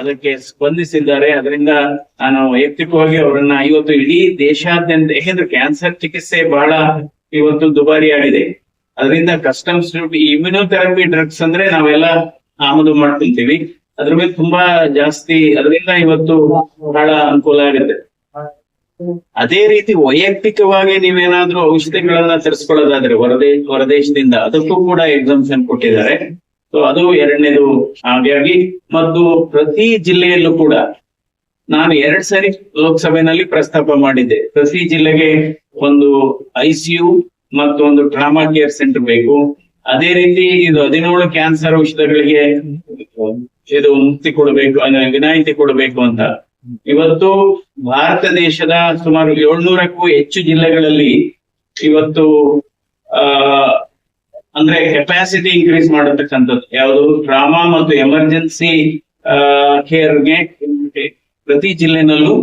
ಅದಕ್ಕೆ ಸ್ಪಂದಿಸಿದ್ದಾರೆ. ಅದರಿಂದ ನಾನು ವೈಯಕ್ತಿಕವಾಗಿ ಅವರನ್ನ ಇವತ್ತು ಇಡೀ ದೇಶಾದ್ಯಂತ ಯಾಕೆಂದ್ರೆ ಕ್ಯಾನ್ಸರ್ ಚಿಕಿತ್ಸೆ ಬಹಳ ಇವತ್ತು ದುಬಾರಿ ಆಗಿದೆ ಅದರಿಂದ ಕಸ್ಟಮ್ಸ್ ಡ್ಯೂಟಿ ಇಮ್ಯುನೋಥೆರಪಿ ಡ್ರಗ್ಸ್ ಅಂದ್ರೆ ನಾವೆಲ್ಲ ಆಮದು ಮಾಡ್ಕೊಂತೀವಿ ಅದ್ರ ಮೇಲೆ ತುಂಬಾ ಜಾಸ್ತಿ, ಅದರಿಂದ ಇವತ್ತು ಬಹಳ ಅನುಕೂಲ ಆಗುತ್ತೆ. ಅದೇ ರೀತಿ ವೈಯಕ್ತಿಕವಾಗಿ ನೀವೇನಾದ್ರೂ ಔಷಧಿಗಳನ್ನ ತರಿಸ್ಕೊಳ್ಳೋದಾದ್ರೆ ಹೊರದೇಶ ಹೊರದೇಶದಿಂದ ಅದಕ್ಕೂ ಕೂಡ ಎಕ್ಸಾಮ್ಷನ್ ಕೊಟ್ಟಿದ್ದಾರೆ. ಸೊ ಅದು ಎರಡನೇದು ಹಾಗಾಗಿ ಮತ್ತು ಪ್ರತಿ ಜಿಲ್ಲೆಯಲ್ಲೂ ಕೂಡ ನಾನು ಎರಡ್ ಸರಿ ಲೋಕಸಭೆನಲ್ಲಿ ಪ್ರಸ್ತಾಪ ಮಾಡಿದ್ದೆ. ಪ್ರತಿ ಜಿಲ್ಲೆಗೆ ಒಂದು ಐಸಿಯು ಮತ್ತು ಒಂದು ಟ್ರಾಮಾ ಕೇರ್ ಸೆಂಟರ್ ಬೇಕು. ಅದೇ ರೀತಿ ಇದು ಹದಿನೇಳು ಕ್ಯಾನ್ಸರ್ ಔಷಧಗಳಿಗೆ ಇದು ಮುಕ್ತಿ ಕೊಡಬೇಕು ವಿನಾಯಿತಿ ಕೊಡಬೇಕು ಅಂತ. ಇವತ್ತು ಭಾರತ ದೇಶದ ಸುಮಾರು ಏಳ್ನೂರಕ್ಕೂ ಹೆಚ್ಚು ಜಿಲ್ಲೆಗಳಲ್ಲಿ ಇವತ್ತು, ಆ ಅಂದ್ರೆ ಕೆಪಾಸಿಟಿ ಇನ್ಕ್ರೀಸ್ ಮಾಡತಕ್ಕಂಥದ್ದು ಯಾವುದು? ಟ್ರಾಮಾ ಮತ್ತು ಎಮರ್ಜೆನ್ಸಿ ಕೇರ್ಗೆ ಪ್ರತಿ ಜಿಲ್ಲೆನಲ್ಲೂ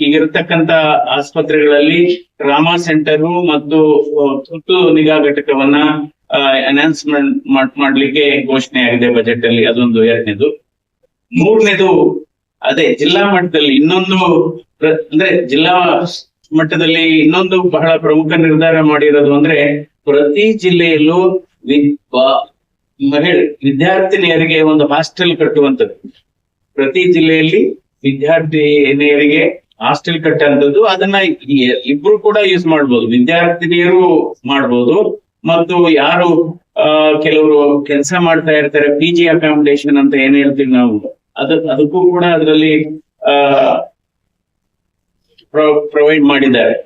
ಈಗಿರತಕ್ಕಂತ ಆಸ್ಪತ್ರೆಗಳಲ್ಲಿ ಟ್ರಾಮಾ ಸೆಂಟರು ಮತ್ತು ತುರ್ತು ನಿಗಾ ಘಟಕವನ್ನ ಅನೌನ್ಸ್ಮೆಂಟ್ ಮಾಡ್ಲಿಕ್ಕೆ ಘೋಷಣೆ ಆಗಿದೆ ಬಜೆಟ್ ಅಲ್ಲಿ. ಅದೊಂದು ಎರಡನೇದು. ಮೂರನೇದು ಅದೇ ಜಿಲ್ಲಾ ಮಟ್ಟದಲ್ಲಿ ಇನ್ನೊಂದು ಅಂದ್ರೆ ಜಿಲ್ಲಾ ಮಟ್ಟದಲ್ಲಿ ಇನ್ನೊಂದು ಬಹಳ ಪ್ರಮುಖ ನಿರ್ಧಾರ ಮಾಡಿರೋದು ಅಂದ್ರೆ ಪ್ರತಿ ಜಿಲ್ಲೆಯಲ್ಲೂ ಮಹಿಳೆ ವಿದ್ಯಾರ್ಥಿನಿಯರಿಗೆ ಒಂದು ಹಾಸ್ಟೆಲ್ ಕಟ್ಟುವಂಥದ್ದು. ಪ್ರತಿ ಜಿಲ್ಲೆಯಲ್ಲಿ ವಿದ್ಯಾರ್ಥಿನಿಯರಿಗೆ ಹಾಸ್ಟೆಲ್ ಕಟ್ಟುವಂಥದ್ದು ಅದನ್ನ ಇಬ್ರು ಕೂಡ ಯೂಸ್ ಮಾಡ್ಬೋದು. ವಿದ್ಯಾರ್ಥಿನಿಯರು ಮಾಡ್ಬೋದು. ಮತ್ತು ಯಾರು ಕೆಲವರು ಕೆಲಸ ಮಾಡ್ತಾ ಇರ್ತಾರೆ ಪಿ ಜಿ ಅಕಾಮಿಡೇಷನ್ ಅಂತ ಏನ್ ಹೇಳ್ತೀವಿ ನಾವು. ಅದ, ಅದಕ್ಕೂ ಕೂಡ ಅದರಲ್ಲಿ ಪ್ರೊವೈಡ್ ಮಾಡಿದ್ದಾರೆ.